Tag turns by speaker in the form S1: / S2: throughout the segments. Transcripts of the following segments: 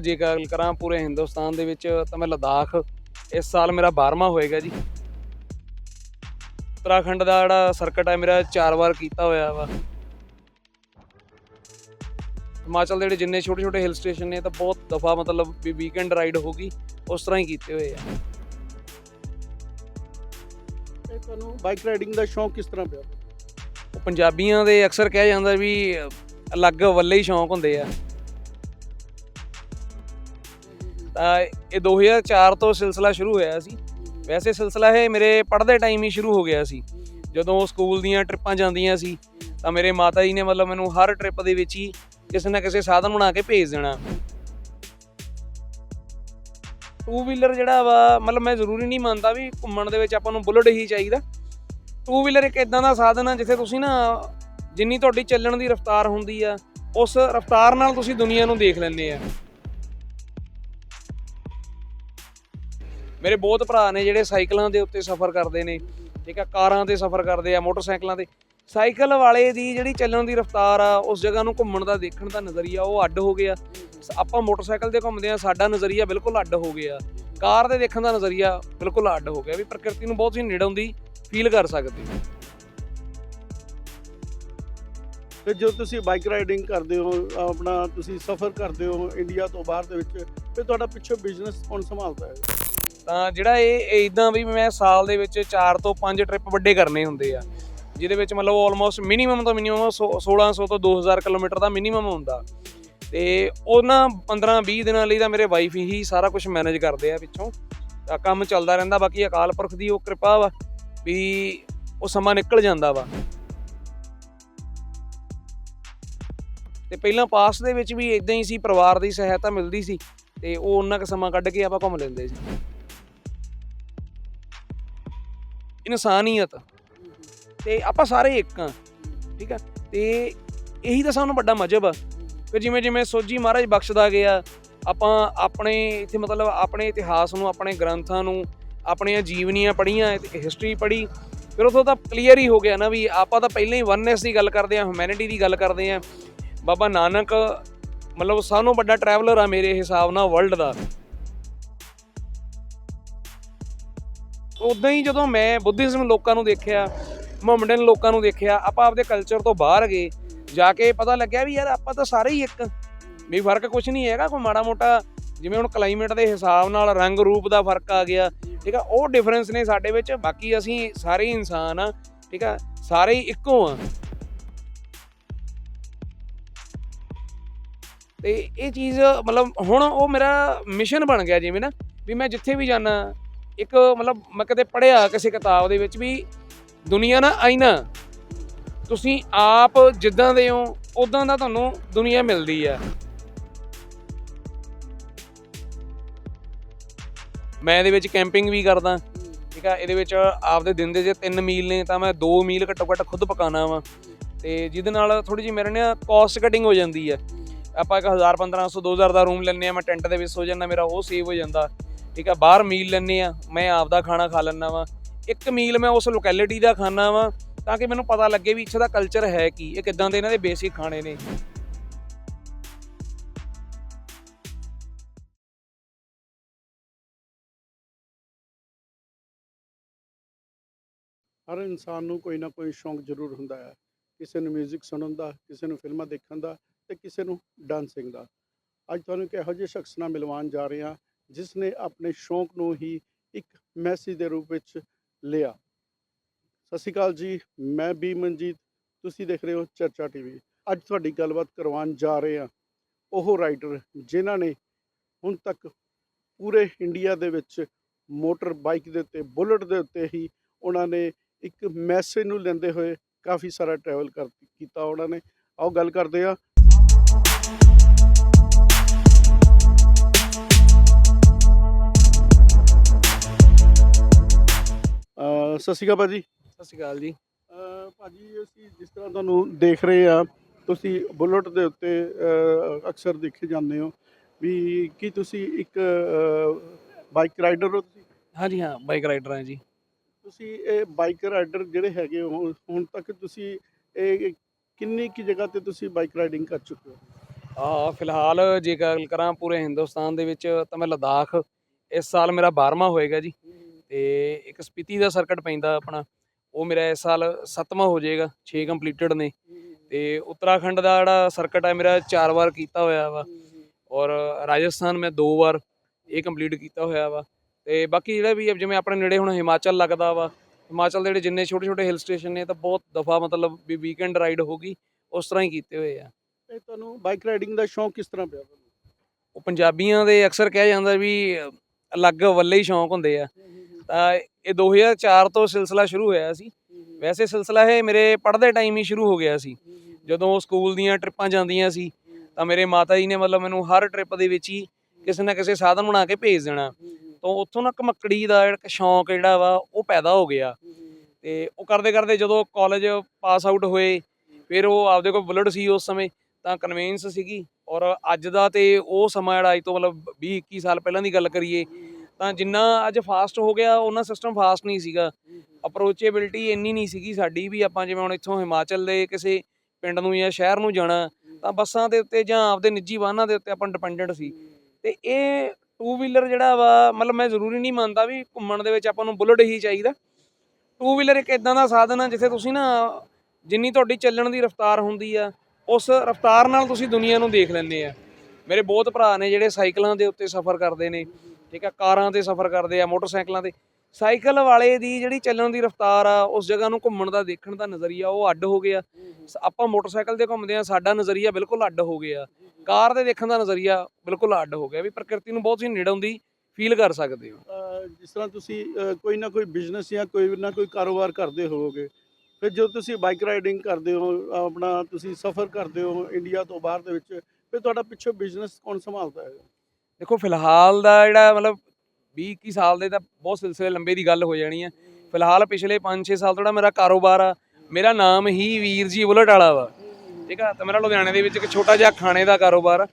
S1: ਜੇ ਗੱਲ ਕਰਾਂ ਪੂਰੇ ਹਿੰਦੁਸਤਾਨ ਦੇ ਵਿੱਚ ਤਾਂ ਮੈਂ ਲਦਾਖ ਇਸ ਸਾਲ ਮੇਰਾ 12ਵਾਂ ਹੋਏਗਾ ਜੀ। ਉੱਤਰਾਖੰਡ ਦਾ ਜਿਹੜਾ ਸਰਕਟ ਹੈ ਮੇਰਾ ਚਾਰ ਵਾਰ ਕੀਤਾ ਹੋਇਆ ਵਾ। ਹਿਮਾਚਲ ਦੇ ਜਿਹੜੇ ਜਿੰਨੇ ਛੋਟੇ ਛੋਟੇ ਹਿਲ ਸਟੇਸ਼ਨ ਨੇ ਤਾਂ ਬਹੁਤ ਦਫਾ ਮਤਲਬ ਵੀ ਵੀਕਐਂਡ ਰਾਈਡ ਹੋ ਗਈ ਉਸ ਤਰ੍ਹਾਂ ਹੀ ਕੀਤੇ ਹੋਏ ਆ।
S2: ਇਹ ਤੁਹਾਨੂੰ ਬਾਈਕ ਰਾਈਡਿੰਗ ਦਾ ਸ਼ੌਂਕ ਕਿਸ ਤਰ੍ਹਾਂ ਪਿਆ?
S1: ਪੰਜਾਬੀਆਂ ਦੇ ਅਕਸਰ ਕਿਹਾ ਜਾਂਦਾ ਵੀ ਅਲੱਗ ਵੱਲੇ ਹੀ ਸ਼ੌਂਕ ਹੁੰਦੇ ਆ। ਤਾਂ ਇਹ 2004 ਤੋਂ ਸਿਲਸਿਲਾ ਸ਼ੁਰੂ ਹੋਇਆ ਸੀ। ਵੈਸੇ ਸਿਲਸਿਲਾ ਇਹ ਮੇਰੇ ਪੜ੍ਹਦੇ ਟਾਈਮ ਹੀ ਸ਼ੁਰੂ ਹੋ ਗਿਆ ਸੀ। ਜਦੋਂ ਸਕੂਲ ਦੀਆਂ ਟ੍ਰਿਪਾਂ ਜਾਂਦੀਆਂ ਸੀ, ਤਾਂ ਮੇਰੇ ਮਾਤਾ ਜੀ ਨੇ ਮਤਲਬ ਮੈਨੂੰ ਹਰ ਟ੍ਰਿਪ ਦੇ ਵਿੱਚ ਹੀ ਕਿਸੇ ਨਾ ਕਿਸੇ ਸਾਧਨ ਬਣਾ ਕੇ ਭੇਜ ਦੇਣਾ। ਟੂ ਵੀਲਰ ਜਿਹੜਾ ਵਾ, ਮਤਲਬ ਮੈਂ ਜ਼ਰੂਰੀ ਨਹੀਂ ਮੰਨਦਾ ਵੀ ਘੁੰਮਣ ਦੇ ਵਿੱਚ ਆਪਾਂ ਨੂੰ ਬੁਲਟ ਹੀ ਚਾਹੀਦਾ। ਟੂ ਵੀਲਰ ਇੱਕ ਇਦਾਂ ਦਾ ਸਾਧਨ ਆ, ਜਿੱਥੇ ਤੁਸੀਂ ਨਾ ਜਿੰਨੀ ਤੁਹਾਡੀ ਚੱਲਣ ਦੀ ਰਫ਼ਤਾਰ ਹੁੰਦੀ ਆ, ਉਸ ਰਫ਼ਤਾਰ ਨਾਲ ਤੁਸੀਂ ਦੁਨੀਆ ਨੂੰ ਦੇਖ ਲੈਂਦੇ ਆ। ਮੇਰੇ ਬਹੁਤ ਭਰਾ ਨੇ ਜਿਹੜੇ ਸਾਈਕਲਾਂ ਦੇ ਉੱਤੇ ਸਫ਼ਰ ਕਰਦੇ ਨੇ, ਠੀਕ ਆ, ਕਾਰਾਂ ਤੇ ਸਫ਼ਰ ਕਰਦੇ ਆ, ਮੋਟਰਸਾਈਕਲਾਂ ਤੇ। ਸਾਈਕਲ ਵਾਲੇ ਦੀ ਜਿਹੜੀ ਚੱਲਣ ਦੀ ਰਫ਼ਤਾਰ ਆ, ਉਸ ਜਗ੍ਹਾ ਨੂੰ ਘੁੰਮਣ ਦਾ ਦੇਖਣ ਦਾ ਨਜ਼ਰੀਆ ਉਹ ਅੱਡ ਹੋ ਗਿਆ। ਸ- ਆਪਾਂ ਮੋਟਰਸਾਈਕਲ ਤੇ ਘੁੰਮਦੇ ਆ, ਸਾਡਾ ਨਜ਼ਰੀਆ ਬਿਲਕੁਲ ਅੱਡ ਹੋ ਗਿਆ। ਕਾਰ ਦੇ ਦੇਖਣ ਦਾ ਨਜ਼ਰੀਆ ਬਿਲਕੁਲ ਅੱਡ ਹੋ ਗਿਆ ਵੀ ਪ੍ਰਕਿਰਤੀ ਨੂੰ ਬਹੁਤ ਹੀ ਨੇੜੇ ਹੁੰਦੀ ਫੀਲ ਕਰ ਸਕਦੇ। ਹੋ
S2: ਤੇ ਜਦੋਂ ਤੁਸੀਂ ਬਾਈਕ ਰਾਈਡਿੰਗ ਕਰਦੇ ਹੋ, ਆਪਣਾ ਤੁਸੀਂ ਸਫ਼ਰ ਕਰਦੇ ਹੋ ਇੰਡੀਆ ਤੋਂ ਬਾਹਰ ਦੇ ਵਿੱਚ ਫਿਰ ਤੁਹਾਡਾ ਪਿੱਛੇ ਬਿਜ਼ਨਸ ਕੌਣ ਸੰਭਾਲਦਾ ਹੈ?
S1: ਤਾਂ ਜਿਹੜਾ ਇਹ ਇਦਾਂ ਵੀ ਮੈਂ ਸਾਲ ਦੇ ਵਿੱਚ 4 ਤੋਂ 5 ਟ੍ਰਿਪ ਵੱਡੇ ਕਰਨੇ ਹੁੰਦੇ ਆ। ਜਿਹਦੇ ਵਿੱਚ ਮਤਲਬ ਆਲਮੋਸਟ ਮਿਨੀਮਮ ਤੋਂ ਮਿਨੀਮਮ 1600 ਤੋਂ 2000 ਕਿਲੋਮੀਟਰ ਦਾ ਮਿਨੀਮਮ ਹੁੰਦਾ। ਤੇ ਉਹਨਾਂ 15 20 ਦਿਨਾਂ ਲਈ ਤਾਂ ਮੇਰੇ ਵਾਈਫ ਹੀ ਸਾਰਾ ਕੁਝ ਮੈਨੇਜ ਕਰਦੇ ਆ ਪਿੱਛੋਂ। ਤਾਂ ਕੰਮ ਚੱਲਦਾ ਰਹਿੰਦਾ, ਬਾਕੀ ਅਕਾਲ ਪੁਰਖ ਦੀ ਉਹ ਕਿਰਪਾ ਵਾ ਵੀ ਉਹ ਸਮਾਂ ਨਿਕਲ ਜਾਂਦਾ ਵਾ। ਤੇ ਪਹਿਲਾਂ ਪਾਸ ਦੇ ਵਿੱਚ ਵੀ ਇਦਾਂ ਹੀ ਸੀ, ਪਰਿਵਾਰ ਦੀ ਸਹਾਇਤਾ ਮਿਲਦੀ ਸੀ ਤੇ ਉਹ ਉਹਨਾਂ ਕੁ ਸਮਾਂ ਕੱਢ ਕੇ ਆਪਾਂ ਘੁੰਮ ਲੈਂਦੇ ਸੀ। ਇਨਸਾਨੀਅਤ ਤੇ। ਆਪਾਂ ਸਾਰੇ ਇੱਕ ਆ, ਠੀਕ ਆ? ਤੇ ਇਹੀ ਤਾਂ ਸਾਨੂੰ ਵੱਡਾ ਮਜਬ ਆ। ਫਿਰ ਜਿਵੇਂ ਜਿਵੇਂ ਸੋਜੀ ਮਹਾਰਾਜ ਬਖਸ਼ਦਾ ਗਿਆ, ਆਪਾਂ ਆਪਣੇ ਇੱਥੇ ਮਤਲਬ ਆਪਣੇ ਇਤਿਹਾਸ ਨੂੰ, ਆਪਣੇ ਗ੍ਰੰਥਾਂ ਨੂੰ, ਆਪਣੀਆਂ ਜੀਵਨੀਆਂ ਪੜ੍ਹੀਆਂ ਹਿਸਟਰੀ ਪੜ੍ਹੀ, ਫਿਰ ਉਥੋਂ ਤਾਂ ਕਲੀਅਰ ਹੀ ਹੋ ਗਿਆ ਨਾ ਵੀ ਆਪਾਂ ਤਾਂ ਪਹਿਲਾਂ ਹੀ ਵਨਨੈਸ ਦੀ ਗੱਲ ਕਰਦੇ ਆ ਹਿਊਮੈਨਿਟੀ ਦੀ ਗੱਲ ਕਰਦੇ ਆ ਬਾਬਾ ਨਾਨਕ ਮਤਲਬ ਸਾਨੂੰ ਵੱਡਾ ਟਰੈਵਲਰ ਆ ਮੇਰੇ ਹਿਸਾਬ ਨਾਲ ਵਰਲਡ ਦਾ। ਉਦਾਂ ਹੀ ਜਦੋਂ ਮੈਂ ਬੁੱਧਿਜ਼ਮ ਲੋਕਾਂ ਨੂੰ ਦੇਖਿਆ, ਮੁਹੰਮਡਨ ਲੋਕਾਂ ਨੂੰ ਦੇਖਿਆ, ਆਪਾਂ ਆਪਦੇ ਕਲਚਰ ਤੋਂ ਬਾਹਰ ਗਏ, ਜਾ ਕੇ ਪਤਾ ਲੱਗਿਆ ਵੀ ਯਾਰ ਆਪਾਂ ਤਾਂ ਸਾਰੇ ਹੀ ਇੱਕ। ਵੀ ਫ਼ਰਕ ਕੁਝ ਨਹੀਂ ਹੈਗਾ, ਕੋਈ ਮਾੜਾ ਮੋਟਾ ਜਿਵੇਂ ਹੁਣ ਕਲਾਈਮੇਟ ਦੇ ਹਿਸਾਬ ਨਾਲ ਰੰਗ ਰੂਪ ਦਾ ਫ਼ਰਕ ਆ ਗਿਆ, ਠੀਕ ਆ, ਉਹ ਡਿਫਰੈਂਸ ਨੇ ਸਾਡੇ ਵਿੱਚ, ਬਾਕੀ ਅਸੀਂ ਸਾਰੇ ਹੀ ਇਨਸਾਨ ਆ, ਠੀਕ ਆ, ਸਾਰੇ ਹੀ ਇੱਕੋ ਆ। ਤੇ ਇਹ ਚੀਜ਼ ਮਤਲਬ ਹੁਣ ਉਹ ਮੇਰਾ ਮਿਸ਼ਨ ਬਣ ਗਿਆ ਜਿਵੇਂ ਨਾ, ਵੀ ਮੈਂ ਜਿੱਥੇ ਵੀ ਜਾਣਾ ਇੱਕ ਮਤਲਬ ਮੈਂ ਕਦੇ ਪੜਿਆ ਕਿਸੇ ਕਿਤਾਬ ਦੇ ਵਿੱਚ ਵੀ ਦੁਨੀਆ ਨਾ ਆਈਨਾ ਤੁਸੀਂ ਆਪ ਜਿੱਦਾਂ ਦੇ ਹੋ ਉਦਾਂ ਦਾ ਤੁਹਾਨੂੰ ਦੁਨੀਆ ਮਿਲਦੀ ਆ। ਮੈਂ ਇਹਦੇ ਵਿੱਚ ਕੈਂਪਿੰਗ ਵੀ ਕਰਦਾ, ਠੀਕ ਆ? ਇਹਦੇ ਵਿੱਚ ਆਪਦੇ ਦਿਨ ਦੇ ਜੇ 3 ਮੀਲ ਨੇ, ਤਾਂ ਮੈਂ 2 ਮੀਲ ਘੱਟੋ ਘੱਟ ਖੁਦ ਪਕਾਣਾ ਵਾ। ਤੇ ਜਿਹਦੇ ਨਾਲ ਥੋੜੀ ਜਿਹੀ ਮੇਰੇ ਨੇ ਕਾਸਟ ਕਟਿੰਗ ਹੋ ਜਾਂਦੀ ਆ। ਆਪਾਂ ਇੱਕ 1000 1500 2000 ਦਾ ਰੂਮ ਲੈਂਦੇ ਆ, ਮੈਂ ਟੈਂਟ ਦੇ ਵਿੱਚ ਸੋ ਜਾਂਦਾ, ਮੇਰਾ ਉਹ ਸੇਵ ਹੋ ਜਾਂਦਾ। ਠੀਕ ਆ, ਬਾਹਰ ਮੀਲ ਲੈਂਦੇ ਆ, ਮੈਂ ਆਪ ਦਾ ਖਾਣਾ ਖਾ ਲੈਂਦਾ ਵਾ। ਇੱਕ ਮੀਲ ਮੈਂ ਉਸ ਲੋਕੈਲਿਟੀ ਦਾ ਖਾਣਾ ਵਾ, ਤਾਂ ਕਿ ਮੈਨੂੰ ਪਤਾ ਲੱਗੇ ਵੀ ਇੱਥੇ ਦਾ ਕਲਚਰ ਹੈ ਕੀ, ਇਹ ਕਿਦਾਂ ਦੇ ਇਹਨਾਂ ਦੇ ਬੇਸਿਕ ਖਾਣੇ ਨੇ।
S2: ਹਰ ਇਨਸਾਨ ਨੂੰ ਕੋਈ ਨਾ ਕੋਈ ਸ਼ੌਂਕ ਜ਼ਰੂਰ ਹੁੰਦਾ ਹੈ, ਕਿਸੇ ਨੂੰ 뮤직 ਸੁਣਨ ਦਾ, ਕਿਸੇ ਨੂੰ ਫਿਲਮਾਂ ਦੇਖਣ ਦਾ ਤੇ ਕਿਸੇ ਨੂੰ ਡਾਂਸਿੰਗ ਦਾ। ਅੱਜ ਤੁਹਾਨੂੰ ਇੱਕ ਇਹੋ ਜਿਹੇ ਸ਼ਖਸ ਨਾਲ ਮਿਲਵਾਉਣ ਜਾ ਰਹੇ ਹਾਂ ਜਿਸ ਨੇ ਆਪਣੇ ਸ਼ੌਂਕ ਨੂੰ ਹੀ ਇੱਕ ਮੈਸੇਜ ਦੇ ਰੂਪ ਵਿੱਚ ਲਿਆ। ਸਤਿ ਸ਼੍ਰੀ ਅਕਾਲ ਜੀ, ਮੈਂ ਬੀ ਮਨਜੀਤ, ਤੁਸੀਂ ਦੇਖ ਰਹੇ ਹੋ ਚਰਚਾ ਟੀਵੀ। ਅੱਜ ਤੁਹਾਡੀ ਗੱਲਬਾਤ ਕਰਵਾਉਣ ਜਾ ਰਹੇ ਹਾਂ। ਉਹ ਰਾਈਡਰ ਜਿਨ੍ਹਾਂ ਨੇ ਹੁਣ ਤੱਕ ਪੂਰੇ ਇੰਡੀਆ ਦੇ ਵਿੱਚ ਮੋਟਰ ਬਾਈਕ ਦੇ ਉੱਤੇ, ਬੁਲਟ ਦੇ ਉੱਤੇ ਹੀ ਉਹਨਾਂ ਨੇ ਇੱਕ ਮੈਸੇਜ ਨੂੰ ਲੈਂਦੇ ਹੋਏ ਕਾਫੀ ਸਾਰਾ ਟਰੈਵਲ ਕਰ ਕੀਤਾ ਉਹਨਾਂ ਨੇ। ਆਓ ਗੱਲ ਕਰਦੇ ਆ ਸਤਿ ਸ਼੍ਰੀ ਅਕਾਲ ਭਾਜੀ।
S1: ਸਤਿ ਸ਼੍ਰੀ ਅਕਾਲ ਜੀ।
S2: ਅ, ਭਾਜੀ ਅਸੀਂ ਜਿਸ ਤਰ੍ਹਾਂ ਤੁਹਾਨੂੰ ਦੇਖ ਰਹੇ ਆ ਤੁਸੀਂ ਬੁਲਟ ਦੇ ਉੱਤੇ ਅਕਸਰ ਦੇਖੇ ਜਾਂਦੇ ਹੋ ਵੀ ਕੀ ਤੁਸੀਂ ਇੱਕ ਬਾਈਕ ਰਾਈਡਰ ਹੋ ਤੁਸੀਂ?
S1: ਹਾਂਜੀ ਹਾਂ ਬਾਈਕ ਰਾਈਡਰ ਹਾਂ ਜੀ।
S2: ਤੁਸੀਂ ਇਹ ਬਾਈਕ ਰਾਈਡਰ ਜਿਹੜੇ ਹੈਗੇ ਹੋ ਹੁਣ ਤੱਕ ਤੁਸੀਂ ਇਹ ਕਿੰਨੀ ਕੀ ਜਗ੍ਹਾ ਤੇ ਤੁਸੀਂ ਬਾਈਕ ਰਾਈਡਿੰਗ ਕਰ ਚੁੱਕੇ ਹੋ?
S1: ਆ ਫਿਲਹਾਲ ਜੇ ਗੱਲ ਕਰਾਂ ਪੂਰੇ ਹਿੰਦੁਸਤਾਨ ਦੇ ਵਿੱਚ ਤਾਂ ਮੈਂ ਲਦਾਖ ਇਸ ਸਾਲ ਮੇਰਾ 12ਵਾਂ ਹੋਏਗਾ ਜੀ। ਤੇ ਇੱਕ ਸਪੀਤੀ ਦਾ ਸਰਕਟ ਪੈਂਦਾ ਆਪਣਾ ਉਹ ਮੇਰਾ ਇਸ ਸਾਲ 7ਵਾਂ ਹੋ ਜਾਏਗਾ 6 ਕੰਪਲੀਟਡ ਨੇ। ਤੇ ਉੱਤਰਾਖੰਡ ਦਾ ਜਿਹੜਾ ਸਰਕਟ ਹੈ ਮੇਰਾ 4 ਵਾਰ ਕੀਤਾ ਹੋਇਆ ਵਾ। ਔਰ ਰਾਜਸਥਾਨ ਮੈਂ ਦੋ ਵਾਰ ਇਹ ਕੰਪਲੀਟ ਕੀਤਾ ਹੋਇਆ ਵਾ। ਤੇ ਬਾਕੀ ਜਿਹੜਾ ਵੀ ਜਿਵੇਂ ਆਪਣੇ ਨੇੜੇ ਹੁਣ ਹਿਮਾਚਲ ਲੱਗਦਾ ਵਾ ਹਿਮਾਚਲ ਦੇ ਜਿਹੜੇ ਜਿੰਨੇ ਛੋਟੇ ਛੋਟੇ ਹਿਲ ਸਟੇਸ਼ਨ ਨੇ ਤਾਂ ਬਹੁਤ ਦਫਾ ਮਤਲਬ ਵੀ ਵੀਕਐਂਡ ਰਾਈਡ ਹੋ ਗਈ ਉਸ ਤਰ੍ਹਾਂ ਹੀ ਕੀਤੇ ਹੋਏ ਆ।
S2: ਤੇ ਤੁਹਾਨੂੰ ਬਾਈਕ ਰਾਈਡਿੰਗ ਦਾ ਸ਼ੌਂਕ ਕਿਸ ਤਰ੍ਹਾਂ ਪਿਆ
S1: ਉਹ ਪੰਜਾਬੀਆਂ ਦੇ ਅਕਸਰ ਕਿਹਾ ਜਾਂਦਾ ਵੀ ਅਲੱਗ ਵੱਲੇ ਹੀ ਸ਼ੌਂਕ ਹੁੰਦੇ ਆ। ਤਾਂ ਇਹ 2004 ਤੋਂ ਸਿਲਸਿਲਾ ਸ਼ੁਰੂ ਹੋਇਆ ਸੀ। ਵੈਸੇ ਸਿਲਸਿਲਾ ਇਹ ਮੇਰੇ ਪੜ੍ਹਦੇ ਟਾਈਮ ਹੀ ਸ਼ੁਰੂ ਹੋ ਗਿਆ ਸੀ। ਜਦੋਂ ਸਕੂਲ ਦੀਆਂ ਟ੍ਰਿਪਾਂ ਜਾਂਦੀਆਂ ਸੀ ਤਾਂ ਮੇਰੇ ਮਾਤਾ ਜੀ ਨੇ ਮਤਲਬ ਮੈਨੂੰ ਹਰ ਟ੍ਰਿਪ ਦੇ ਵਿੱਚ ਹੀ ਕਿਸੇ ਨਾ ਕਿਸੇ ਸਾਧਨ ਬਣਾ ਕੇ ਭੇਜ ਦੇਣਾ। ਤੋਂ ਉੱਥੋਂ ਨਾ ਕਮੱਕੜੀ ਦਾ ਇੱਕ ਸ਼ੌਂਕ ਜਿਹੜਾ ਵਾ ਉਹ ਪੈਦਾ ਹੋ ਗਿਆ। ਤੇ ਉਹ ਕਰਦੇ ਕਰਦੇ ਜਦੋਂ ਕਾਲਜ ਪਾਸ ਆਊਟ ਹੋਏ ਫਿਰ ਉਹ ਆਪਦੇ ਕੋਲ ਬੁਲਟ ਸੀ ਉਸ ਸਮੇਂ ਤਾਂ ਕਨਵੈਂਸ ਸੀਗੀ। ਔਰ ਅੱਜ ਦਾ ਤੇ ਉਹ ਸਮਾਂ ਜਿਹੜਾ ਅੱਜ ਤੋਂ ਮਤਲਬ 20 21 ਸਾਲ ਪਹਿਲਾਂ ਦੀ ਗੱਲ ਕਰੀਏ ਤਾਂ ਜਿੰਨਾ ਅੱਜ ਫਾਸਟ ਹੋ ਗਿਆ, ਉਹਨਾਂ ਸਿਸਟਮ ਫਾਸਟ ਨਹੀਂ ਸੀਗਾ। ਅਪਰੋਚੇਬਿਲਟੀ ਇੰਨੀ ਨਹੀਂ ਸੀਗੀ ਸਾਡੀ ਵੀ, ਆਪਾਂ ਜਿਵੇਂ ਹੁਣ ਇੱਥੋਂ ਹਿਮਾਚਲ ਦੇ ਕਿਸੇ ਪਿੰਡ ਨੂੰ ਜਾਂ ਸ਼ਹਿਰ ਨੂੰ ਜਾਣਾ, ਤਾਂ ਬੱਸਾਂ ਦੇ ਉੱਤੇ ਜਾਂ ਆਪਦੇ ਨਿੱਜੀ ਵਾਹਨਾਂ ਦੇ ਉੱਤੇ ਆਪਾਂ ਡਿਪੈਂਡੈਂਟ ਸੀ। ਤੇ ਇਹ ਟੂ ਵੀਲਰ ਜਿਹੜਾ ਵਾ, ਮਤਲਬ ਮੈਂ ਜ਼ਰੂਰੀ ਨਹੀਂ ਮੰਨਦਾ ਵੀ ਘੁੰਮਣ ਦੇ ਵਿੱਚ ਆਪਾਂ ਨੂੰ ਬੁਲਟ ਹੀ ਚਾਹੀਦਾ। ਟੂ ਵੀਲਰ ਇੱਕ ਇਦਾਂ ਦਾ ਸਾਧਨ ਆ, ਜਿੱਥੇ ਤੁਸੀਂ ਨਾ ਜਿੰਨੀ ਤੁਹਾਡੀ ਚੱਲਣ ਦੀ ਰਫ਼ਤਾਰ ਹੁੰਦੀ ਆ, ਉਸ ਰਫ਼ਤਾਰ ਨਾਲ ਤੁਸੀਂ ਦੁਨੀਆ ਨੂੰ ਦੇਖ ਲੈਂਦੇ ਆ। ਮੇਰੇ ਬਹੁਤ ਭਰਾ ਨੇ ਜਿਹੜੇ ਸਾਈਕਲਾਂ ਦੇ ਉੱਤੇ ਸਫ਼ਰ ਕਰਦੇ ਨੇ। ਠੀਕ ਆ, ਕਾਰਾਂ ਤੇ ਸਫ਼ਰ ਕਰਦੇ ਆ, ਮੋਟਰਸਾਈਕਲਾਂ ਤੇ। ਸਾਈਕਲ ਵਾਲੇ ਦੀ ਜਿਹੜੀ ਚੱਲਣ ਦੀ ਰਫ਼ਤਾਰ ਆ, ਉਸ ਜਗ੍ਹਾ ਨੂੰ ਘੁੰਮਣ ਦਾ, ਦੇਖਣ ਦਾ ਨਜ਼ਰੀਆ ਉਹ ਅੱਡ ਹੋ ਗਿਆ। ਸ- ਆਪਾਂ ਮੋਟਰਸਾਈਕਲ ਤੇ ਘੁੰਮਦੇ ਆ, ਸਾਡਾ ਨਜ਼ਰੀਆ ਬਿਲਕੁਲ ਅੱਡ ਹੋ ਗਿਆ। ਕਾਰ ਦੇ ਦੇਖਣ ਦਾ ਨਜ਼ਰੀਆ ਬਿਲਕੁਲ ਅੱਡ ਹੋ ਗਿਆ ਵੀ ਪ੍ਰਕਿਰਤੀ ਨੂੰ ਬਹੁਤ ਹੀ ਨੇੜੋਂ ਦੀ ਫੀਲ ਕਰ ਸਕਦੇ ਹੋ।
S2: ਜਿਸ ਤਰ੍ਹਾਂ ਤੁਸੀਂ ਕੋਈ ਨਾ ਕੋਈ ਬਿਜ਼ਨਸ ਜਾਂ ਕੋਈ ਨਾ ਕੋਈ ਕਾਰੋਬਾਰ ਕਰਦੇ ਹੋਵੋਗੇ, ਫਿਰ ਜਦੋਂ ਤੁਸੀਂ ਬਾਈਕ ਰਾਈਡਿੰਗ ਕਰਦੇ ਹੋ, ਆਪਣਾ ਤੁਸੀਂ ਸਫ਼ਰ ਕਰਦੇ ਹੋ ਇੰਡੀਆ ਤੋਂ ਬਾਹਰ ਦੇ ਵਿੱਚ, ਫਿਰ ਤੁਹਾਡਾ ਪਿੱਛੋਂ ਬਿਜ਼ਨਸ ਕੌਣ ਸੰਭਾਲਦਾ ਹੈ
S1: ਦੇਖੋ, ਫਿਲਹਾਲ ਦਾ ਜਿਹੜਾ ਮਤਲਬ 20 21 ਸਾਲ ਦੇ ਤਾਂ ਬਹੁਤ ਸਿਲਸਿਲੇ ਲੰਬੇ ਦੀ ਗੱਲ ਹੋ ਜਾਣੀ ਹੈ ਫਿਲਹਾਲ ਪਿਛਲੇ 5-6 ਸਾਲ ਤੋਂ ਜਿਹੜਾ ਮੇਰਾ ਕਾਰੋਬਾਰ ਆ, ਮੇਰਾ ਨਾਮ ਹੀ ਵੀਰ ਜੀ ਬੁਲਟ ਵਾਲਾ ਵਾ। ਠੀਕ ਆ? ਤਾਂ ਮੇਰਾ ਲੁਧਿਆਣੇ ਦੇ ਵਿੱਚ ਇੱਕ ਛੋਟਾ ਜਿਹਾ ਖਾਣੇ ਦਾ ਕਾਰੋਬਾਰ ਆ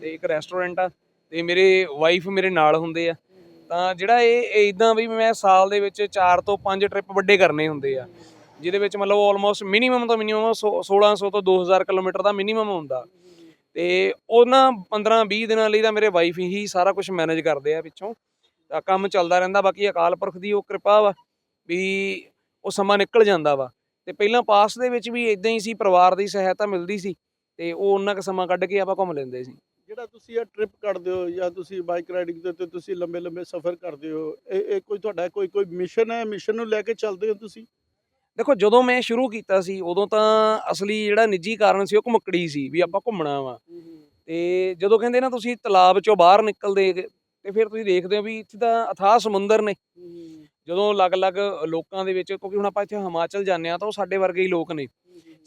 S1: ਤੇ ਇੱਕ ਰੈਸਟੋਰੈਂਟ ਆ ਤੇ ਮੇਰੇ ਵਾਈਫ ਮੇਰੇ ਨਾਲ ਹੁੰਦੇ ਆ। ਤਾਂ ਜਿਹੜਾ ਇਹ ਇਦਾਂ ਵੀ ਮੈਂ ਸਾਲ ਦੇ ਵਿੱਚ 4 ਤੋਂ 5 ਟ੍ਰਿਪ ਵੱਡੇ ਕਰਨੇ ਹੁੰਦੇ ਆ। ਜਿਹਦੇ ਵਿੱਚ ਮਤਲਬ ਆਲਮੋਸਟ ਮਿਨੀਮਮ ਤੋਂ ਮਿਨੀਮਮ 1600 ਤੋਂ 2000 ਕਿਲੋਮੀਟਰ ਦਾ ਮਿਨੀਮਮ ਹੁੰਦਾ। ਤੇ ਉਹਨਾਂ 15 20 ਦਿਨਾਂ ਲਈ ਤਾਂ ਮੇਰੇ ਵਾਈਫ ਹੀ ਸਾਰਾ ਕੁਝ ਮੈਨੇਜ ਕਰਦੇ ਆ ਪਿੱਛੋਂ। ਤਾਂ ਕੰਮ ਚੱਲਦਾ ਰਹਿੰਦਾ, ਬਾਕੀ ਅਕਾਲ ਪੁਰਖ ਦੀ ਉਹ ਕਿਰਪਾ ਵਾ ਵੀ ਉਹ ਸਮਾਂ ਨਿਕਲ ਜਾਂਦਾ ਵਾ। ਤੇ ਪਹਿਲਾਂ ਪਾਸ ਦੇ ਵਿੱਚ ਵੀ ਇਦਾਂ ਹੀ ਸੀ, ਪਰਿਵਾਰ ਦੀ ਸਹਾਇਤਾ ਮਿਲਦੀ ਸੀ ਤੇ ਉਹ ਉਹਨਾਂ ਕੁ ਸਮਾਂ ਕੱਢ ਕੇ ਆਪਾਂ ਘੁੰਮ ਲੈਂਦੇ ਸੀ।
S2: ਜਿਹੜਾ ਤੁਸੀਂ ਇਹ ਟ੍ਰਿਪ ਕਰਦੇ ਹੋ ਜਾਂ ਤੁਸੀਂ ਬਾਈਕ ਰਾਈਡਿੰਗ ਦੇ ਉੱਤੇ ਤੁਸੀਂ ਲੰਬੇ ਲੰਬੇ ਸਫ਼ਰ ਕਰਦੇ ਹੋ, ਇਹ ਇਹ ਕੋਈ ਤੁਹਾਡਾ ਕੋਈ ਕੋਈ ਮਿਸ਼ਨ ਹੈ? ਮਿਸ਼ਨ ਨੂੰ ਲੈ ਕੇ ਚੱਲਦੇ ਹੋ ਤੁਸੀਂ?
S1: ਦੇਖੋ ਜਦੋਂ ਮੈਂ ਸ਼ੁਰੂ ਕੀਤਾ ਸੀ ਉਦੋਂ ਤਾਂ ਅਸਲੀ ਜਿਹੜਾ ਨਿੱਜੀ ਕਾਰਨ ਸੀ ਉਹ ਘੁਮਕੜੀ ਸੀ ਵੀ ਆਪਾਂ ਘੁੰਮਣਾ ਵਾ। ਤੇ ਜਦੋਂ ਕਹਿੰਦੇ ਨਾ ਤੁਸੀਂ ਤਲਾਬ ਚੋਂ ਬਾਹਰ ਨਿਕਲਦੇ ਤੇ ਫਿਰ ਤੁਸੀਂ ਦੇਖਦੇ ਹੋ ਵੀ ਇੱਥੇ ਤਾਂ ਅਥਾਹ ਸਮੁੰਦਰ ਨੇ। ਜਦੋਂ ਅਲੱਗ-ਅਲੱਗ ਲੋਕਾਂ ਦੇ ਵਿੱਚ ਕਿਉਂਕਿ ਹੁਣ ਆਪਾਂ ਇੱਥੇ ਹਿਮਾਚਲ ਜਾਂਦੇ ਆ ਤਾਂ ਉਹ ਸਾਡੇ ਵਰਗੇ ਹੀ ਲੋਕ ਨੇ।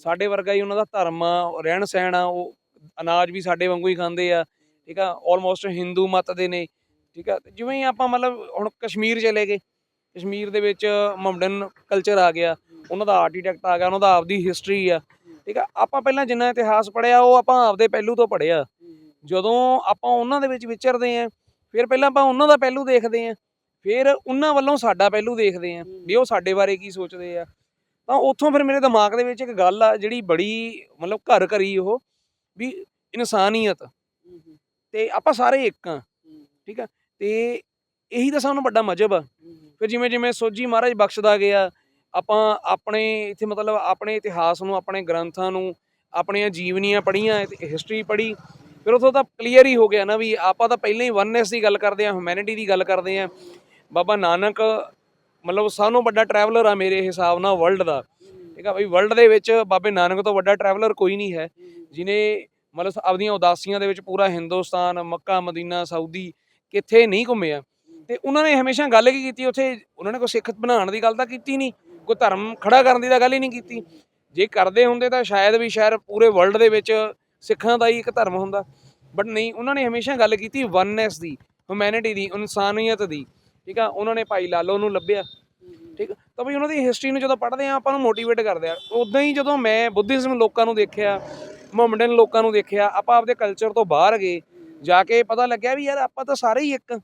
S1: ਸਾਡੇ ਵਰਗਾ ਹੀ ਉਹਨਾਂ ਦਾ ਧਰਮ ਆ ਰਹਿਣ ਸਹਿਣ ਆ ਉਹ ਅਨਾਜ ਵੀ ਸਾਡੇ ਵਾਂਗੂ ਹੀ ਖਾਂਦੇ ਆ ਠੀਕ ਆ? ਆਲਮੋਸਟ ਹਿੰਦੂ ਮਤ ਦੇ ਨੇ ਠੀਕ ਆ? ਜਿਵੇਂ ਹੀ ਆਪਾਂ ਮਤਲਬ ਹੁਣ ਕਸ਼ਮੀਰ ਚਲੇ ਗਏ ਕਸ਼ਮੀਰ ਦੇ ਵਿੱਚ ਮਮਡਨ ਕਲਚਰ ਆ ਗਿਆ। ਉਹਨਾਂ ਦਾ ਆਰਕੀਟੈਕਟ ਆ ਗਿਆ, ਉਹਨਾਂ ਦਾ ਆਪਦੀ ਹਿਸਟਰੀ ਆ। ਠੀਕ ਆ? ਆਪਾਂ ਪਹਿਲਾਂ ਜਿੰਨਾ ਇਤਿਹਾਸ ਪੜਿਆ ਉਹ ਆਪਾਂ ਆਪਦੇ ਪਹਿਲੂ ਤੋਂ ਪੜਿਆ ਜਦੋਂ ਆਪਾਂ ਉਹਨਾਂ ਦੇ ਵਿੱਚ ਵਿਚਰਦੇ ਆਂ, ਫਿਰ ਪਹਿਲਾਂ ਆਪਾਂ ਉਹਨਾਂ ਦਾ ਪਹਿਲੂ ਦੇਖਦੇ ਆਂ, ਫਿਰ ਉਹਨਾਂ ਵੱਲੋਂ ਸਾਡਾ ਪਹਿਲੂ ਦੇਖਦੇ ਆਂ, ਵੀ ਉਹ ਸਾਡੇ ਬਾਰੇ ਕੀ ਸੋਚਦੇ ਆ। ਤਾਂ ਉੱਥੋਂ ਫਿਰ ਮੇਰੇ ਦਿਮਾਗ ਦੇ ਵਿੱਚ ਇੱਕ ਗੱਲ ਆ, ਜਿਹੜੀ ਬੜੀ ਮਤਲਬ ਘਰ ਘਰੀ ਉਹ, ਵੀ ਇਨਸਾਨੀਅਤ। ਤੇ ਆਪਾਂ ਸਾਰੇ ਇੱਕ ਆ, ਠੀਕ ਆ? ਤੇ ਇਹੀ ਤਾਂ ਸਾਨੂੰ ਵੱਡਾ ਮਜਹਬ ਆ। ਫਿਰ ਜਿਵੇਂ ਜਿਵੇਂ ਸੋਜੀ ਮਹਾਰਾਜ ਬਖਸ਼ਦਾ ਗਿਆ ਆਪਾਂ ਆਪਣੇ ਇੱਥੇ ਮਤਲਬ ਆਪਣੇ ਇਤਿਹਾਸ ਨੂੰ, ਆਪਣੇ ਗ੍ਰੰਥਾਂ ਨੂੰ, ਆਪਣੀਆਂ ਜੀਵਨੀਆਂ ਪੜ੍ਹੀਆਂ ਹਿਸਟਰੀ ਪੜ੍ਹੀ, ਫਿਰ ਉਥੋਂ ਤਾਂ ਕਲੀਅਰ ਹੀ ਹੋ ਗਿਆ ਨਾ ਵੀ ਆਪਾਂ ਤਾਂ ਪਹਿਲਾਂ ਹੀ ਵਨਨੈਸ ਦੀ ਗੱਲ ਕਰਦੇ ਆ ਹਿਊਮੈਨਿਟੀ ਦੀ ਗੱਲ ਕਰਦੇ ਆ ਬਾਬਾ ਨਾਨਕ ਮਤਲਬ ਸਾਨੂੰ ਵੱਡਾ ਟਰੈਵਲਰ ਆ ਮੇਰੇ ਹਿਸਾਬ ਨਾਲ ਵਰਲਡ ਦਾ। ਠੀਕ ਆ ਬਈ ਵਰਲਡ ਦੇ ਵਿੱਚ ਬਾਬੇ ਨਾਨਕ ਤੋਂ ਵੱਡਾ ਟਰੈਵਲਰ ਕੋਈ ਨਹੀਂ ਹੈ। ਜਿਨੇ ਮਤਲਬ ਆਪਦੀਆਂ ਉਦਾਸੀਆਂ ਦੇ ਵਿੱਚ ਪੂਰਾ ਹਿੰਦੁਸਤਾਨ, ਮੱਕਾ, ਮਦੀਨਾ, ਸਾਊਦੀ ਕਿੱਥੇ ਨਹੀਂ ਘੁੰਮਿਆ। ਤੇ ਉਹਨਾਂ ਨੇ ਹਮੇਸ਼ਾ ਗੱਲ ਕੀ ਕੀਤੀ ਉੱਥੇ? ਉਹਨਾਂ ਨੇ ਕੋਈ ਸਿੱਖ ਬਣਾਉਣ ਦੀ ਗੱਲ ਤਾਂ ਕੀਤੀ ਨਹੀਂ। ਕੋਈ ਧਰਮ ਖੜਾ ਕਰਨ ਦੀ ਤਾਂ ਗੱਲ ਹੀ ਨਹੀਂ ਕੀਤੀ। ਜੇ ਕਰਦੇ ਹੁੰਦੇ ਤਾਂ ਸ਼ਾਇਦ ਵੀ ਸ਼ਾਇਦ ਪੂਰੇ ਵਰਲਡ ਦੇ ਵਿੱਚ ਸਿੱਖਾਂ ਦਾ ਹੀ ਇੱਕ ਧਰਮ ਹੁੰਦਾ। ਬਟ ਨਹੀਂ, ਉਹਨਾਂ ਨੇ ਹਮੇਸ਼ਾ ਗੱਲ ਕੀਤੀ ਵਨਨੈਸ ਦੀ ਹਿਊਮੈਨਿਟੀ ਦੀ, ਇਨਸਾਨੀਅਤ ਦੀ। ਠੀਕ ਆ, ਉਹਨਾਂ ਨੇ ਭਾਈ ਲਾਲੋ ਨੂੰ ਲੱਭਿਆ। ਠੀਕ, ਤਾਂ ਵੀ ਉਹਨਾਂ ਦੀ ਹਿਸਟਰੀ ਨੂੰ ਜਦੋਂ ਪੜ੍ਹਦੇ ਆ ਆਪਾਂ ਨੂੰ ਮੋਟੀਵੇਟ ਕਰਦੇ ਆ। ਉਦਾਂ ਹੀ ਜਦੋਂ ਮੈਂ ਬੁੱਧਿਜ਼ਮ ਲੋਕਾਂ ਨੂੰ ਦੇਖਿਆ ਮੁਹੰਮਡਨ ਲੋਕਾਂ ਨੂੰ ਦੇਖਿਆ, ਆਪਾਂ ਆਪਦੇ ਕਲਚਰ ਤੋਂ ਬਾਹਰ ਗਏ, ਜਾ ਕੇ ਪਤਾ ਲੱਗਿਆ ਵੀ ਯਾਰ ਆਪਾਂ ਤਾਂ ਸਾਰੇ ਹੀ ਇੱਕ।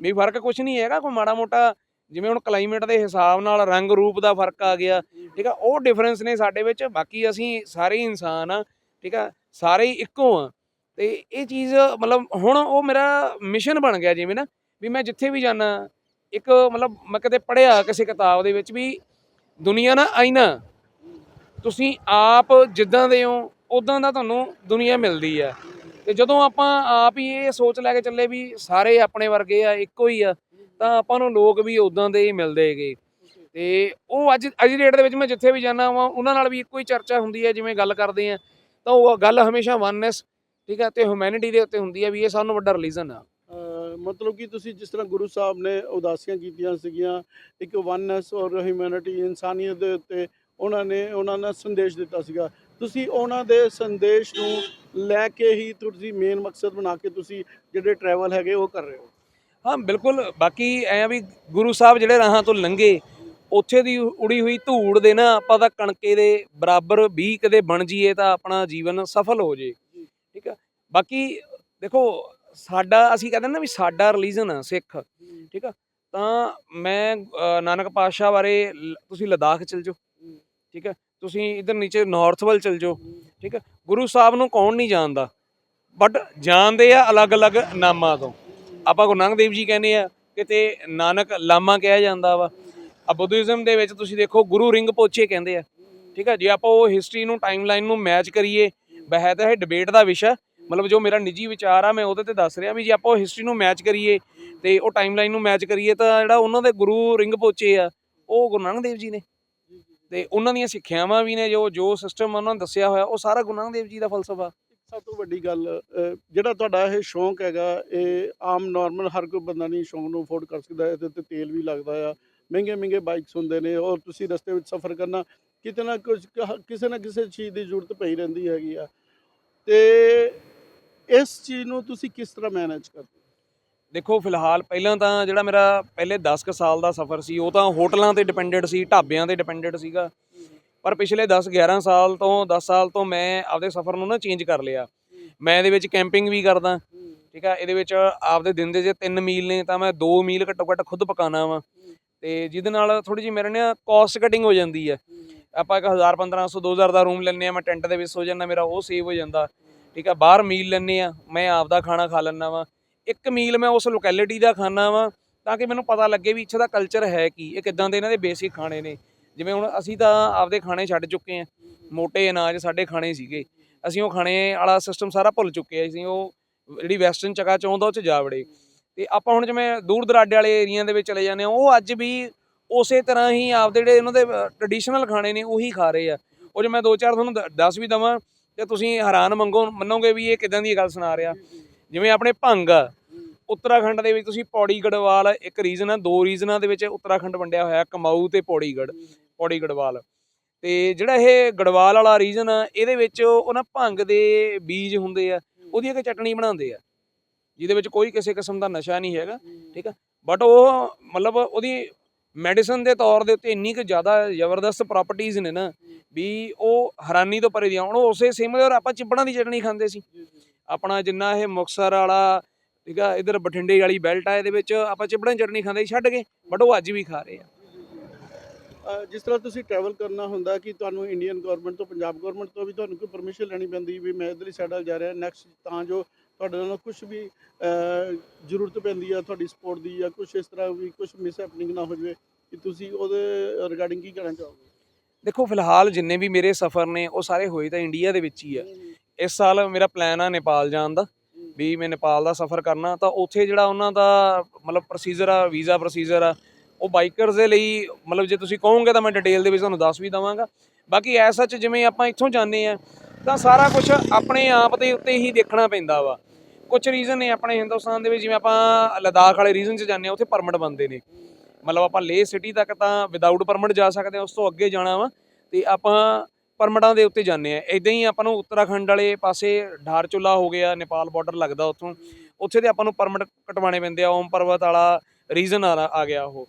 S1: ਵੀ ਫ਼ਰਕ ਕੁਝ ਨਹੀਂ ਹੈਗਾ, ਕੋਈ ਮਾੜਾ ਮੋਟਾ ਜਿਵੇਂ ਹੁਣ ਕਲਾਈਮੇਟ ਦੇ ਹਿਸਾਬ ਨਾਲ ਰੰਗ ਰੂਪ ਦਾ ਫ਼ਰਕ ਆ ਗਿਆ ਠੀਕ ਆ ਉਹ ਡਿਫਰੈਂਸ ਨੇ ਸਾਡੇ ਵਿੱਚ ਬਾਕੀ ਅਸੀਂ ਸਾਰੇ ਇਨਸਾਨ ਆ ਠੀਕ ਆ ਸਾਰੇ ਹੀ ਇੱਕੋ ਆ। ਤੇ ਇਹ ਚੀਜ਼ ਮਤਲਬ ਹੁਣ ਉਹ ਮੇਰਾ ਮਿਸ਼ਨ ਬਣ ਗਿਆ ਜਿਵੇਂ ਨਾ ਵੀ ਮੈਂ ਜਿੱਥੇ ਵੀ ਜਾਣਾ ਇੱਕ ਮਤਲਬ ਮੈਂ ਕਦੇ ਪੜਿਆ ਕਿਸੇ ਕਿਤਾਬ ਦੇ ਵਿੱਚ ਵੀ ਦੁਨੀਆ ਨਾ ਆਈਨਾ ਤੁਸੀਂ ਆਪ ਜਿੱਦਾਂ ਦੇ ਹੋ ਉਦਾਂ ਦਾ ਤੁਹਾਨੂੰ ਦੁਨੀਆ ਮਿਲਦੀ ਆ। ਤੇ ਜਦੋਂ ਆਪਾਂ ਆਪ ਹੀ ਇਹ ਸੋਚ ਲੈ ਕੇ ਚੱਲੇ ਵੀ ਸਾਰੇ ਆਪਣੇ ਵਰਗੇ ਆ ਇੱਕੋ ਹੀ ਆ ਤਾਂ ਆਪਾਂ ਨੂੰ ਲੋਕ ਵੀ ਉਦਾਂ ਦੇ ਹੀ ਮਿਲਦੇ ਹੈਗੇ। ਤੇ ਉਹ ਅੱਜ ਅੱਜ ਦੀ ਡੇਟ ਦੇ ਵਿੱਚ ਮੈਂ ਜਿੱਥੇ ਵੀ ਜਾਣਾ ਵਾਂ, ਉਹਨਾਂ ਨਾਲ ਵੀ ਇੱਕੋ ਹੀ ਚਰਚਾ ਹੁੰਦੀ ਹੈ, ਜਿਵੇਂ ਗੱਲ ਕਰਦੇ ਆ। ਤਾਂ ਉਹ ਗੱਲ ਹਮੇਸ਼ਾ ਵਨਨੈਸ ਠੀਕ ਹੈ ਤੇ ਹਿਊਮੈਨਿਟੀ ਦੇ ਉੱਤੇ ਹੁੰਦੀ ਹੈ ਵੀ ਇਹ ਸਭ ਤੋਂ ਵੱਡਾ ਰਿਲੀਜਨ ਆ।
S2: ਮਤਲਬ ਕਿ ਤੁਸੀਂ ਜਿਸ ਤਰ੍ਹਾਂ ਗੁਰੂ ਸਾਹਿਬ ਨੇ ਉਦਾਸੀਆਂ ਕੀਤੀਆਂ ਸੀਗੀਆਂ, ਇੱਕ ਵਨਨੈਸ ਔਰ ਹਿਊਮੈਨਿਟੀ ਇਨਸਾਨੀਅਤ ਦੇ ਉੱਤੇ ਉਹਨਾਂ ਨੇ ਉਹਨਾਂ ਨੇ ਸੰਦੇਸ਼ ਦਿੱਤਾ ਸੀਗਾ। ਤੁਸੀਂ ਉਹਨਾਂ ਦੇ ਸੰਦੇਸ਼ ਨੂੰ ਲੈ ਕੇ ਹੀ ਤੁਸੀਂ ਮੇਨ ਮਕਸਦ ਬਣਾ ਕੇ ਤੁਸੀਂ ਜਿਹੜੇ ਟਰੈਵਲ ਹੈਗੇ ਉਹ ਕਰ ਰਹੇ ਹੋ।
S1: ਹਾਂ, ਬਿਲਕੁਲ। ਬਾਕੀ ਐ ਵੀ ਗੁਰੂ ਸਾਹਿਬ ਜਿਹੜੇ ਰਾਹਾਂ ਤੋਂ ਲੰਘੇ, ਉੱਥੇ ਦੀ ਉੜੀ ਹੋਈ ਧੂੜ ਦੇ ਨਾ ਆਪਾਂ ਤਾਂ ਕਣਕੇ ਦੇ ਬਰਾਬਰ ਵੀ ਕਦੇ ਬਣ ਜਾਈਏ ਤਾਂ ਆਪਣਾ ਜੀਵਨ ਸਫਲ ਹੋ ਜੇ। ਠੀਕ ਆ? ਬਾਕੀ ਦੇਖੋ, ਸਾਡਾ ਅਸੀਂ ਕਹਿੰਦੇ ਨਾ ਵੀ ਸਾਡਾ ਰਿਲੀਜਨ ਆ, ਸਿੱਖ। ਠੀਕ ਆ? ਤਾਂ ਮੈਂ ਨਾਨਕ ਪਾਤਸ਼ਾਹ ਬਾਰੇ ਲ- ਤੁਸੀਂ ਲਦਾਖ ਚਲ ਜਾਓ। ਠੀਕ ਹੈ ਤੁਸੀਂ ਇਧਰ ਨੀਚੇ ਨਾਰਥ ਵੱਲ ਚਲ ਜਾਓ। ਠੀਕ ਹੈ ਗੁਰੂ ਸਾਹਿਬ ਨੂੰ ਕੌਣ ਨਹੀਂ ਜਾਣਦਾ? ਬਟ ਜਾਣਦੇ ਆ ਅਲੱਗ-ਅਲੱਗ ਨਾਮਾਂ ਤੋਂ। ਆਪਾਂ ਗੁਰੂ ਨਾਨਕ ਦੇਵ ਜੀ ਕਹਿੰਦੇ ਆ, ਕਿਤੇ ਨਾਨਕ ਲਾਮਾ ਕਿਹਾ ਜਾਂਦਾ ਵਾ। ਆ ਬੁੱਧਿਜ਼ਮ ਦੇ ਵਿੱਚ ਤੁਸੀਂ ਦੇਖੋ, ਗੁਰੂ ਰਿੰਗ ਪੋਚੇ ਕਹਿੰਦੇ ਆ। ਠੀਕ ਆ, ਜੇ ਆਪਾਂ ਉਹ ਹਿਸਟਰੀ ਨੂੰ ਟਾਈਮਲਾਈਨ ਨੂੰ ਮੈਚ ਕਰੀਏ ਵੈਸੇ ਤਾਂ ਇਹ ਡਿਬੇਟ ਦਾ ਵਿਸ਼ਾ। ਮਤਲਬ ਜੋ ਮੇਰਾ ਨਿੱਜੀ ਵਿਚਾਰ ਆ, ਮੈਂ ਉਹਦੇ ਤੇ ਦੱਸ ਰਿਹਾ ਵੀ ਜੇ ਆਪਾਂ ਉਹ ਹਿਸਟਰੀ ਨੂੰ ਮੈਚ ਕਰੀਏ ਤੇ ਉਹ ਟਾਈਮਲਾਈਨ ਨੂੰ ਮੈਚ ਕਰੀਏ ਤਾਂ ਜਿਹੜਾ ਉਹਨਾਂ ਦੇ ਗੁਰੂ ਰਿੰਗ ਪੋਚੇ ਆ, ਉਹ ਗੁਰੂ ਨਾਨਕ ਦੇਵ ਜੀ ਨੇ। ਤੇ ਉਹਨਾਂ ਦੀਆਂ ਸਿੱਖਿਆਵਾਂ ਵੀ ਨੇ, ਜੋ ਜੋ ਸਿਸਟਮ ਉਹਨਾਂ ਨੇ ਦੱਸਿਆ ਹੋਇਆ, ਉਹ ਸਾਰਾ ਗੁਰੂ ਨਾਨਕ ਦੇਵ ਜੀ ਦਾ ਫਲਸਫਾ।
S2: ਸਭ ਤੋਂ ਵੱਡੀ ਗੱਲ ਜਿਹੜਾ ਤੁਹਾਡਾ ਇਹ ਸ਼ੌਂਕ ਹੈਗਾ, ਇਹ ਆਮ ਨਾਰਮਲ ਹਰ ਕੋਈ ਬੰਦਾ ਨਹੀਂ ਸ਼ੌਂਕ ਨੂੰ ਅਫੋਰਡ ਕਰ ਸਕਦਾ, ਇਹਦੇ ਤੇ ਤੇਲ ਵੀ ਲੱਗਦਾ ਆ, ਮਹਿੰਗੇ ਮਹਿੰਗੇ ਬਾਈਕਸ ਹੁੰਦੇ ਨੇ, ਔਰ ਤੁਸੀਂ ਰਸਤੇ ਵਿੱਚ ਸਫ਼ਰ ਕਰਨਾ, ਕਿਤੇ ਨਾ ਕੁਝ ਕਿਸੇ ਨਾ ਕਿਸੇ ਚੀਜ਼ ਦੀ ਜ਼ਰੂਰਤ ਪਈ ਰਹਿੰਦੀ ਹੈਗੀ ਆ। ਤੇ ਇਸ ਚੀਜ਼ ਨੂੰ ਤੁਸੀਂ ਕਿਸ ਤਰ੍ਹਾਂ ਮੈਨੇਜ ਕਰਦੇ
S1: ਦੇਖੋ, ਫਿਲਹਾਲ ਪਹਿਲਾਂ ਤਾਂ ਜਿਹੜਾ ਮੇਰਾ ਪਹਿਲੇ 10 ਕੁ ਸਾਲ ਦਾ ਸਫ਼ਰ ਸੀ, ਉਹ ਤਾਂ ਹੋਟਲਾਂ ਤੇ ਡਿਪੈਂਡੈਂਟ ਸੀ, ਢਾਬਿਆਂ ਤੇ ਡਿਪੈਂਡੈਂਟ ਸੀਗਾ। ਪਰ ਪਿਛਲੇ 10 11 ਸਾਲ ਤੋਂ 10 ਸਾਲ ਤੋਂ ਮੈਂ ਆਪਦੇ ਸਫ਼ਰ ਨੂੰ ਨਾ ਚੇਂਜ ਕਰ ਲਿਆ। ਮੈਂ ਇਹਦੇ ਵਿੱਚ ਕੈਂਪਿੰਗ ਵੀ ਕਰਦਾ। ਠੀਕ ਆ, ਇਹਦੇ ਵਿੱਚ ਆਪਦੇ ਦਿਨ ਦੇ ਜੇ 3 ਮੀਲ ਨੇ, ਤਾਂ ਮੈਂ 2 ਮੀਲ ਘੱਟੋ ਘੱਟ ਖੁਦ ਪਕਾਣਾ ਵਾ। ਤੇ ਜਿਹਦੇ ਨਾਲ ਥੋੜੀ ਜਿਹੀ ਮੇਰੇ ਨਾ ਕਾਸਟ ਕਟਿੰਗ ਹੋ ਜਾਂਦੀ ਹੈ ਆਪਾਂ ਇੱਕ 1000 1500 2000 ਦਾ ਰੂਮ ਲੈਂਦੇ ਆ, ਮੈਂ ਟੈਂਟ ਦੇ ਵਿੱਚ ਸੋ ਜਾਂਦਾ, ਮੇਰਾ ਉਹ ਸੇਵ ਹੋ ਜਾਂਦਾ। ਠੀਕ ਆ, ਬਾਹਰ ਮੀਲ ਲੈਂਦੇ ਆ, ਮੈਂ ਆਪਦਾ ਖਾਣਾ ਖਾ ਲੈਂਦਾ ਵਾ। ਇੱਕ ਮੀਲ ਮੈਂ ਉਸ ਲੋਕੈਲਿਟੀ ਦਾ ਖਾਣਾ ਵਾ, ਤਾਂ ਕਿ ਮੈਨੂੰ ਪਤਾ ਲੱਗੇ ਵੀ ਇੱਥੇ ਦਾ ਕਲਚਰ ਹੈ ਕੀ, ਇਹ ਕਿਦਾਂ ਦੇ ਇਹਨਾਂ ਦੇ ਬੇਸਿਕ ਖਾਣੇ ਨੇ। ਜਿਵੇਂ ਹੁਣ ਅਸੀਂ ਤਾਂ ਆਪਦੇ ਖਾਣੇ ਛੱਡ ਚੁੱਕੇ ਆ ਮੋٹے ਅਨਾਜ ਸਾਡੇ ਖਾਣੇ ਸੀਗੇ। ਅਸੀਂ ਉਹ ਖਾਣੇ ਵਾਲਾ ਸਿਸਟਮ ਸਾਰਾ ਭੁੱਲ ਚੁੱਕੇ ਆ ਅਸੀਂ ਉਹ ਜਿਹੜੀ ਵੈਸਟਰਨ ਚਕਾ ਚਾਹੁੰਦਾ ਉਹ ਚ ਜਾ ਵੜੇ। ਤੇ ਆਪਾਂ ਹੁਣ ਜਿਵੇਂ ਦੂਰ ਦਰਾਡੇ ਵਾਲੇ ਏਰੀਆ ਦੇ ਵਿੱਚ ਚਲੇ ਜਾਂਦੇ ਆ ਉਹ ਅੱਜ ਵੀ ਉਸੇ ਤਰ੍ਹਾਂ ਹੀ ਆਪਦੇ ਜਿਹੜੇ ਉਹਨਾਂ ਦੇ ਟ੍ਰੈਡੀਸ਼ਨਲ ਖਾਣੇ ਨੇ ਉਹੀ ਖਾ ਰਹੇ ਆ। ਉਹ ਜੇ ਮੈਂ ਦੋ ਚਾਰ ਤੁਹਾਨੂੰ ਦੱਸ ਵੀ ਦਵਾਂ, ਤੇ ਤੁਸੀਂ ਹੈਰਾਨ ਮੰਗੋ, ਮੰਨੋਗੇ ਵੀ ਇਹ ਕਿਦਾਂ ਦੀ ਗੱਲ ਸੁਣਾ ਰਿਹਾ। ਜਿਵੇਂ ਆਪਣੇ ਭੰਗ ਆ ਉੱਤਰਾਖੰਡ ਦੇ ਵਿੱਚ ਤੁਸੀਂ ਪੌੜੀ ਗੜਵਾਲ ਇੱਕ ਰੀਜਨ ਆ ਦੋ ਰੀਜਨਾਂ ਦੇ ਵਿੱਚ ਉੱਤਰਾਖੰਡ ਵੰਡਿਆ ਹੋਇਆ ਕਮਾਊ ਤੇ ਪੌੜੀਗੜ ਪੌੜੀ ਗੜਵਾਲ ਤੇ ਜਿਹੜਾ ਇਹ ਗੜਵਾਲ ਵਾਲਾ ਰੀਜਨ ਆ ਇਹਦੇ ਵਿੱਚ ਉਹ ਨਾ ਭੰਗ ਦੇ ਬੀਜ ਹੁੰਦੇ ਆ ਉਹਦੀ ਇੱਕ ਚਟਣੀ ਬਣਾਉਂਦੇ ਆ ਜਿਹਦੇ ਵਿੱਚ ਕੋਈ ਕਿਸੇ ਕਿਸਮ ਦਾ ਨਸ਼ਾ ਨਹੀਂ ਹੈਗਾ ਠੀਕ ਆ? ਬਟ ਉਹ ਮਤਲਬ ਉਹਦੀ ਮੈਡੀਸਨ ਦੇ ਤੌਰ ਦੇ ਉੱਤੇ ਇੰਨੀ ਕੁ ਜ਼ਿਆਦਾ ਜ਼ਬਰਦਸਤ ਪ੍ਰਾਪਰਟੀਆਂ ਨੇ ਨਾ ਵੀ ਉਹ ਹੈਰਾਨੀ ਤੋਂ ਪਰੇ ਦੀਆਂ ਹੁਣ ਉਸੇ ਸਿਮਲਰ ਆਪਾਂ ਚਿੱਬੜਾਂ ਦੀ ਚਟਣੀ ਖਾਂਦੇ ਸੀ। ਆਪਣਾ ਜਿੰਨਾ ਇਹ ਮੁਕਸਰ ਵਾਲਾ ਠੀਕ ਆ ਇਧਰ ਬਠਿੰਡੇ ਵਾਲੀ ਬੈਲਟ ਆ ਇਹਦੇ ਵਿੱਚ ਆਪਾਂ ਚਿੱਬੜਾਂ ਦੀ ਚਟਣੀ ਖਾਂਦੇ ਸੀ ਛੱਡ ਗਏ ਬਟ ਉਹ ਅੱਜ ਵੀ ਖਾ ਰਹੇ ਆ।
S2: ਜਿਸ ਤਰ੍ਹਾਂ ਤੁਸੀਂ ਟਰੈਵਲ ਕਰਨਾ ਹੁੰਦਾ ਕਿ ਤੁਹਾਨੂੰ ਇੰਡੀਅਨ ਗਵਰਨਮੈਂਟ ਤੋਂ ਪੰਜਾਬ ਗਵਰਨਮੈਂਟ ਤੋਂ ਵੀ ਤੁਹਾਨੂੰ ਕੋਈ ਪਰਮਿਸ਼ਨ ਲੈਣੀ ਪੈਂਦੀ ਵੀ ਮੈਂ ਇਧਰਲੀ ਸਾਈਡ ਵੱਲ ਜਾ ਰਿਹਾ ਨੈਕਸਟ ਤਾਂ ਜੋ ਤੁਹਾਡੇ ਨਾਲ ਕੁਝ ਵੀ ਜ਼ਰੂਰਤ ਪੈਂਦੀ ਆ ਤੁਹਾਡੀ ਸਪੋਰਟ ਦੀ ਜਾਂ ਕੁਝ ਇਸ ਤਰ੍ਹਾਂ ਵੀ ਕੁਝ ਮਿਸ ਹੈਪਨਿੰਗ ਨਾ ਹੋ ਜਾਵੇ ਕਿ ਤੁਸੀਂ ਉਹਦੇ ਰਿਗਾਰਡਿੰਗ ਕੀ ਕਹਿਣਾ ਚਾਹੋਗੇ?
S1: ਦੇਖੋ ਫਿਲਹਾਲ ਜਿੰਨੇ ਵੀ ਮੇਰੇ ਸਫ਼ਰ ਨੇ ਉਹ ਸਾਰੇ ਹੋਏ ਤਾਂ ਇੰਡੀਆ ਦੇ ਵਿੱਚ ਹੀ ਆ। ਇਸ ਸਾਲ ਮੇਰਾ ਪਲਾਨ ਆ ਨੇਪਾਲ ਜਾਣ ਦਾ। ਵੀ ਮੈਂ ਨੇਪਾਲ ਦਾ ਸਫ਼ਰ ਕਰਨਾ, ਤਾਂ ਉੱਥੇ ਜਿਹੜਾ ਉਹਨਾਂ ਦਾ ਮਤਲਬ ਪ੍ਰੋਸੀਜਰ ਆ ਵੀਜ਼ਾ ਪ੍ਰੋਸੀਜਰ ਆ, ਉਹ ਬਾਈਕਰਸ ਦੇ ਲਈ, ਮਤਲਬ ਜੇ ਤੁਸੀਂ ਕਹੋਗੇ ਤਾਂ ਮੈਂ ਡਿਟੇਲ ਦੇ ਵਿੱਚ ਤੁਹਾਨੂੰ ਦੱਸ ਵੀ ਦਵਾਂਗਾ। ਬਾਕੀ ਐਸ ਸੱਚ ਜਿਵੇਂ ਆਪਾਂ ਇੱਥੋਂ ਜਾਂਦੇ ਆ ਤਾਂ ਸਾਰਾ ਕੁਝ ਆਪਣੇ ਆਪ ਦੇ ਉੱਤੇ ਹੀ ਦੇਖਣਾ ਪੈਂਦਾ ਵਾ। ਕੁਝ ਰੀਜ਼ਨ ਨੇ ਆਪਣੇ ਹਿੰਦੁਸਤਾਨ ਦੇ ਵਿੱਚ, ਜਿਵੇਂ ਆਪਾਂ ਲਦਾਖ ਵਾਲੇ ਰੀਜਨ 'ਚ ਜਾਂਦੇ ਆ ਉੱਥੇ ਪਰਮਿਟ ਬੰਦੇ ਨੇ। ਮਤਲਬ ਆਪਾਂ ਲੇ ਸਿਟੀ ਤੱਕ ਤਾਂ ਵਿਦਆਊਟ ਪਰਮਿਟ ਜਾ ਸਕਦੇ ਆ ਉਸ ਤੋਂ ਅੱਗੇ ਜਾਣਾ ਵਾ, ਤੇ ਆਪਾਂ ਪਰਮਟਾਂ ਦੇ ਉੱਤੇ ਜਾਂਦੇ ਆ। ਇਦਾਂ ਹੀ ਆਪਾਂ ਨੂੰ ਉੱਤਰਾਖੰਡ ਵਾਲੇ ਪਾਸੇ ਢਾਰਚੁਲਾ ਹੋ ਗਿਆ, ਨੇਪਾਲ ਬਾਰਡਰ ਲੱਗਦਾ ਉੱਥੋਂ। ਉੱਥੇ ਤੇ ਆਪਾਂ ਨੂੰ ਪਰਮਿਟ ਕਟਵਾਣੇ ਪੈਂਦੇ ਆ, ਓਮ ਪਰਬਤ ਵਾਲਾ ਰੀਜਨ ਆ ਆ ਗਿਆ ਉਹ।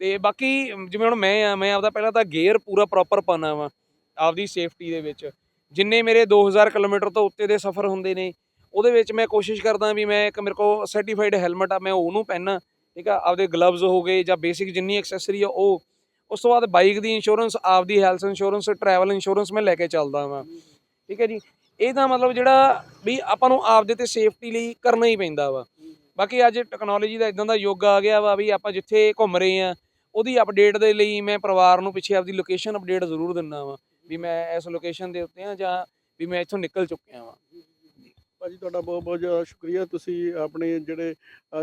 S1: ਤੇ ਬਾਕੀ ਜਿਵੇਂ ਹੁਣ ਮੈਂ ਆ, ਮੈਂ ਆਪਦਾ ਪਹਿਲਾਂ ਤਾਂ ਗੇਅਰ ਪੂਰਾ ਪ੍ਰੋਪਰ ਪਾਣਾ ਵਾ, ਆਪਦੀ ਸੇਫਟੀ ਦੇ ਵਿੱਚ। ਜਿੰਨੇ ਮੇਰੇ 2000 ਕਿਲੋਮੀਟਰ ਤੋਂ ਉੱਤੇ ਦੇ ਸਫ਼ਰ ਹੁੰਦੇ ਨੇ, ਉਹਦੇ ਵਿੱਚ ਮੈਂ ਕੋਸ਼ਿਸ਼ ਕਰਦਾ ਵੀ ਮੈਂ ਇੱਕ ਮੇਰੇ ਕੋਲ ਸਰਟੀਫਾਈਡ ਹੈਲਮਟ ਆ, ਮੈਂ ਉਹਨੂੰ ਪਹਿਨਾ, ਠੀਕ ਆ? ਆਪਦੇ ਗਲਵਜ਼ ਹੋ ਗਏ ਜਾਂ ਬੇਸਿਕ ਜਿੰਨੀ ਐਕਸੈਸਰੀ ਆ, ਉਹ ਉਸ ਤੋਂ ਬਾਅਦ ਬਾਈਕ ਦੀ ਇੰਸ਼ੋਰੈਂਸ ਆਪਦੀ ਹੈਲਥ ਇੰਸ਼ੋਰੈਂਸ ਟਰੈਵਲ ਇੰਸ਼ੋਰੈਂਸ ਮੈਂ ਲੈ ਕੇ ਚੱਲਦਾ ਵਾਂ। ਠੀਕ ਹੈ ਜੀ? ਇਹ ਤਾਂ ਮਤਲਬ ਜਿਹੜਾ ਵੀ ਆਪਾਂ ਨੂੰ ਆਪਦੇ ਤੇ ਸੇਫਟੀ ਲਈ ਕਰਨਾ ਹੀ ਪੈਂਦਾ ਵਾ। ਬਾਕੀ ਅੱਜ ਟੈਕਨੋਲੋਜੀ ਦਾ ਇਦਾਂ ਦਾ ਯੁੱਗ ਆ ਗਿਆ ਵਾ ਵੀ ਆਪਾਂ ਜਿੱਥੇ ਘੁੰਮ ਰਹੇ ਆ ਉਹਦੀ ਅਪਡੇਟ ਦੇ ਲਈ ਮੈਂ ਪਰਿਵਾਰ ਨੂੰ ਪਿੱਛੇ ਆਪਦੀ ਲੋਕੇਸ਼ਨ ਅਪਡੇਟ ਜ਼ਰੂਰ ਦਿੰਦਾ ਵਾਂ ਵੀ ਮੈਂ ਇਸ ਲੋਕੇਸ਼ਨ ਦੇ ਉੱਤੇ ਆ ਜਾਂ ਵੀ ਮੈਂ ਇੱਥੋਂ ਨਿਕਲ ਚੁੱਕਿਆ ਵਾਂ।
S2: ਭਾਜੀ, ਤੁਹਾਡਾ ਬਹੁਤ ਬਹੁਤ ਜ਼ਿਆਦਾ ਸ਼ੁਕਰੀਆ। ਤੁਸੀਂ ਆਪਣੇ ਜਿਹੜੇ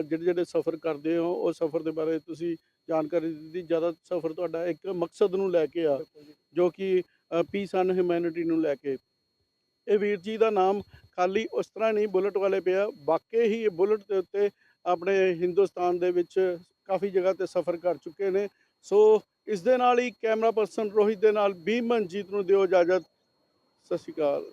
S2: ਜਿਹੜੇ ਜਿਹੜੇ ਸਫ਼ਰ ਕਰਦੇ ਹੋ, ਉਹ ਸਫ਼ਰ ਦੇ ਬਾਰੇ ਤੁਸੀਂ ਜਾਣਕਾਰੀ ਦਿੱਤੀ ਜ਼ਿਆਦਾ ਸਫ਼ਰ ਤੁਹਾਡਾ ਇੱਕ ਮਕਸਦ ਨੂੰ ਲੈ ਕੇ ਆ ਜੋ। ਕਿ ਪੀਸ ਐਂਡ ਹਿਊਮੈਨਿਟੀ ਨੂੰ ਲੈ ਕੇ। ਇਹ ਵੀਰ ਜੀ ਦਾ ਨਾਮ ਖਾਲੀ ਉਸ ਤਰ੍ਹਾਂ ਨਹੀਂ ਬੁਲਟ ਵਾਲੇ ਪਿਆ। ਵਾਕਈ ਹੀ ਇਹ ਬੁਲਟ ਦੇ ਉੱਤੇ ਆਪਣੇ ਹਿੰਦੁਸਤਾਨ ਦੇ ਵਿੱਚ ਕਾਫੀ ਜਗ੍ਹਾ ਤੇ ਸਫ਼ਰ ਕਰ ਚੁੱਕੇ ਨੇ। ਸੋ ਇਸ ਦੇ ਨਾਲ ਹੀ ਕੈਮਰਾ ਪਰਸਨ ਰੋਹਿਤ ਦੇ ਨਾਲ ਬੀਮਨਜੀਤ ਨੂੰ ਦਿਓ ਇਜਾਜ਼ਤ। ਸਤਿ ਸ਼੍ਰੀ ਅਕਾਲ।